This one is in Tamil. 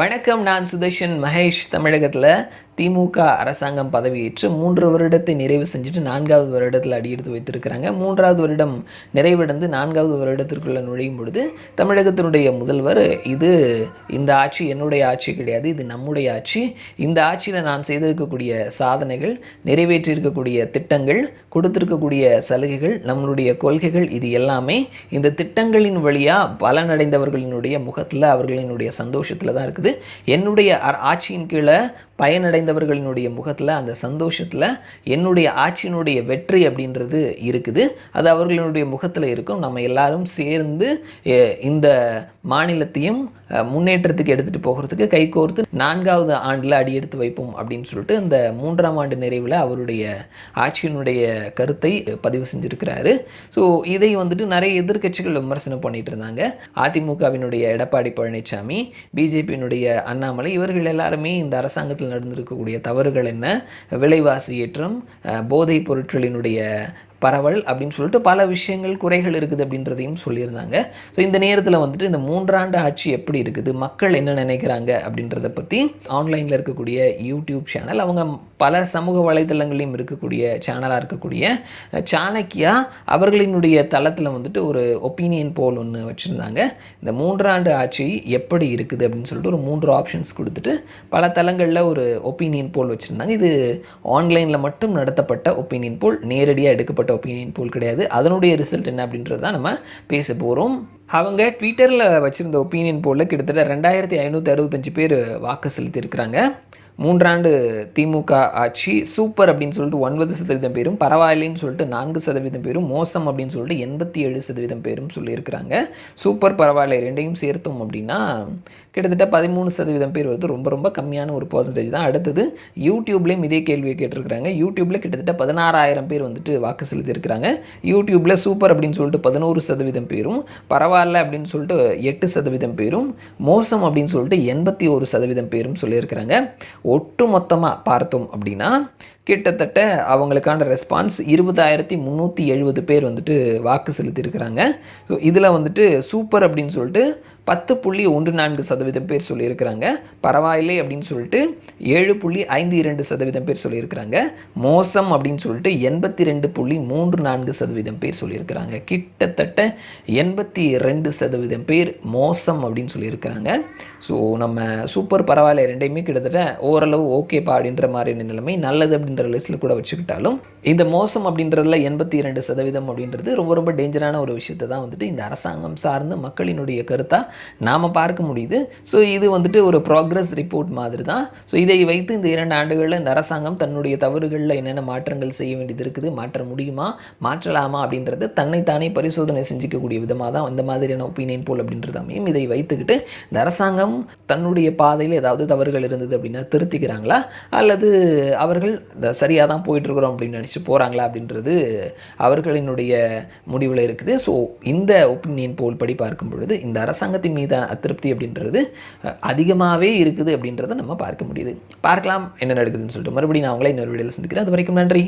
வணக்கம் நான் சுதர்ஷன் மகேஷ் தமிழகத்தில். திமுக அரசாங்கம் பதவியேற்று மூன்று வருடத்தை நிறைவு செஞ்சுட்டு நான்காவது வருடத்தில் அடியெடுத்து வைத்திருக்கிறாங்க. மூன்றாவது வருடம் நிறைவடைந்து நான்காவது வருடத்திற்குள்ள நுழையும் பொழுது தமிழகத்தினுடைய முதல்வர் இது இந்த ஆட்சி என்னுடைய ஆட்சி கிடையாது இது நம்முடைய ஆட்சி. இந்த ஆட்சியில் நான் செய்திருக்கக்கூடிய சாதனைகள் நிறைவேற்றியிருக்கக்கூடிய திட்டங்கள் கொடுத்திருக்கக்கூடிய சலுகைகள் நம்மளுடைய கொள்கைகள் இது எல்லாமே இந்த திட்டங்களின் வழியாக பலனடைந்தவர்களினுடைய முகத்தில் அவர்களினுடைய சந்தோஷத்தில் தான் இருக்குது. என்னுடைய அ- ஆட்சியின் கீழே பயனடைந்தவர்களினுடைய முகத்தில் அந்த சந்தோஷத்தில் என்னுடைய ஆட்சியினுடைய வெற்றி அப்படின்றது இருக்குது. அது அவர்களுடைய முகத்தில் இருக்கும். நம்ம எல்லாரும் சேர்ந்து இந்த மாநிலத்தையும் முன்னேற்றத்துக்கு எடுத்துகிட்டு போகிறதுக்கு கைகோர்த்து நான்காவது ஆண்டில் அடியெடுத்து வைப்போம் அப்படின்னு சொல்லிட்டு இந்த மூன்றாம் ஆண்டு நிறைவில் அவருடைய ஆட்சியினுடைய கருத்தை பதிவு செஞ்சுருக்கிறாரு. ஸோ இதை வந்துட்டு நிறைய எதிர்க்கட்சிகள் விமர்சனம் பண்ணிட்டு இருந்தாங்க. அதிமுகவினுடைய எடப்பாடி பழனிசாமி பிஜேபியினுடைய அண்ணாமலை இவர்கள் எல்லாருமே இந்த அரசாங்கத்தில் நடந்திருக்கக்கூடிய தவறுகள் என்ன? விலைவாசி ஏற்றம் போதைப் பொருட்களினுடைய பரவல் அப்படின்னு சொல்லிட்டு பல விஷயங்கள் குறைகள் இருக்குது அப்படின்றதையும் சொல்லியிருந்தாங்க. ஸோ இந்த நேரத்தில் வந்துட்டு இந்த மூன்றாண்டு ஆட்சி எப்படி இருக்குது மக்கள் என்ன நினைக்கிறாங்க அப்படின்றத பற்றி ஆன்லைனில் இருக்கக்கூடிய யூடியூப் சேனல் அவங்க பல சமூக வலைதளங்களையும் இருக்கக்கூடிய சேனலாக இருக்கக்கூடிய சாணக்கியா அவர்களினுடைய தளத்தில் வந்துட்டு ஒரு ஒப்பீனியன் போல் ஒன்று வச்சுருந்தாங்க. இந்த மூன்றாண்டு ஆட்சி எப்படி இருக்குது அப்படின்னு சொல்லிட்டு ஒரு மூன்று ஆப்ஷன்ஸ் கொடுத்துட்டு பல தளங்களில் ஒரு ஒப்பீனியன் போல் வச்சுருந்தாங்க. இது ஆன்லைனில் மட்டும் நடத்தப்பட்ட ஒப்பீனியன் போல் நேரடியாக எடுக்கப்பட்ட ஒப்பீனியன் போல் கிடையாது. அதனுடைய ரிசல்ட் என்ன அப்படின்றது தான் நம்ம பேச போகிறோம் அவங்க ட்விட்டரில் வச்சுருந்த ஒப்பீனியன் போலில் கிட்டத்தட்ட ரெண்டாயிரத்தி ஐநூற்றி அறுபத்தஞ்சு பேர் வாக்கு செலுத்தியிருக்கிறாங்க. மூன்றாண்டு திமுக ஆட்சி சூப்பர் அப்படின்னு சொல்லிட்டு ஒன்பது சதவீதம் பேரும் பரவாயில்லைன்னு சொல்லிட்டு நான்கு சதவீதம் பேரும் மோசம் அப்படின்னு சொல்லிட்டு எண்பத்தி ஏழு சதவீதம் பேரும் சொல்லியிருக்கிறாங்க. சூப்பர் பரவாயில்லை ரெண்டையும் சேர்த்தோம் அப்படின்னா கிட்டத்தட்ட பதிமூணு சதவீதம் பேர் வந்து ரொம்ப ரொம்ப கம்மியான ஒரு பர்சன்டேஜ் தான். அடுத்தது யூடியூப்லேயும் இதே கேள்வியை கேட்டிருக்கிறாங்க. யூடியூப்பில் கிட்டத்தட்ட பதினாறாயிரம் பேர் வந்துட்டு வாக்கு செலுத்தியிருக்கிறாங்க. யூடியூப்பில் சூப்பர் அப்படின்னு சொல்லிட்டு பதினோரு சதவீதம் பேரும் பரவாயில்ல அப்படின்னு சொல்லிட்டு எட்டு சதவீதம் பேரும் மோசம் அப்படின்னு சொல்லிட்டு எண்பத்தி ஒரு சதவீதம் பேரும் சொல்லியிருக்கிறாங்க. ஒட்டு மொத்தமாக பார்த்தோம் அப்படின்னா கிட்டத்தட்ட அவங்களுக்கான ரெஸ்பான்ஸ் இருபதாயிரத்தி முந்நூற்றி எழுபது பேர் வந்துட்டு வாக்கு செலுத்தியிருக்கிறாங்க. ஸோ இதில் வந்துட்டு சூப்பர் அப்படின்னு சொல்லிட்டு பத்து புள்ளி ஒன்று நான்கு சதவீதம் பேர் சொல்லியிருக்கிறாங்க. பரவாயில்லை அப்படின்னு சொல்லிட்டு ஏழு புள்ளி ஐந்து இரண்டு சதவீதம் பேர் சொல்லியிருக்கிறாங்க. மோசம் அப்படின்னு சொல்லிட்டு எண்பத்தி ரெண்டு புள்ளி மூன்று நான்கு சதவீதம் பேர் சொல்லியிருக்கிறாங்க. கிட்டத்தட்ட எண்பத்தி ரெண்டு சதவீதம் பேர் மோசம் அப்படின்னு சொல்லியிருக்கிறாங்க. ஸோ நம்ம சூப்பர் பரவாயில்ல ரெண்டையுமே கிட்டத்தட்ட ஓரளவு ஓகேப்பா அப்படின்ற மாதிரியான நிலைமை நல்லது அப்படின்ற லிஸ்ட்டில் கூட வச்சுக்கிட்டாலும் இந்த மோசம் அப்படின்றதுல எண்பத்தி இரண்டு சதவீதம் அப்படின்றது ரொம்ப ரொம்ப டேஞ்சரான ஒரு விஷயத்தை தான் வந்துட்டு இந்த அரசாங்கம் சார்ந்து மக்களினுடைய கருத்தாக நாம் பார்க்க முடியுது. ஸோ இது வந்துட்டு ஒரு ப்ராக்ரஸ் ரிப்போர்ட் மாதிரி தான் ஸோ இதை வைத்து இந்த இரண்டு ஆண்டுகளில் இந்த அரசாங்கம் தன்னுடைய தவறுகளில் என்னென்ன மாற்றங்கள் செய்ய வேண்டியது இருக்குது மாற்ற முடியுமா மாற்றலாமா அப்படின்றது தன்னைத்தானே பரிசோதனை செஞ்சுக்கக்கூடிய விதமாக தான் இந்த மாதிரியான ஒப்பீனியன் போல் அப்படின்றது அமையும். இதை வைத்துக்கிட்டு இந்த அரசாங்கம் தன்னுடைய பாதையில் ஏதாவது தவறுகள் இருந்தது அப்படின்னா திருத்திக்கிறாங்களா? அல்லது அவர்கள் சரியாக தான் போயிட்டுருக்குறோம் அப்படின்னு நினச்சி போகிறாங்களா அப்படின்றது அவர்களினுடைய முடிவில் இருக்குது. ஸோ இந்த ஒப்பீனியன் போல் படி பார்க்கும் பொழுது இந்த குடும்பத்தின் மீதான அதிருப்தி அப்படின்றது அதிகமாகவே இருக்குது அப்படின்றத நம்ம பார்க்க முடியுது. பார்க்கலாம் என்ன நடக்குதுன்னு சொல்லிட்டு மறுபடியும் நான் அவங்களே இன்னொரு வீடியோவில் சந்திக்கிறேன். அது வரைக்கும் நன்றி.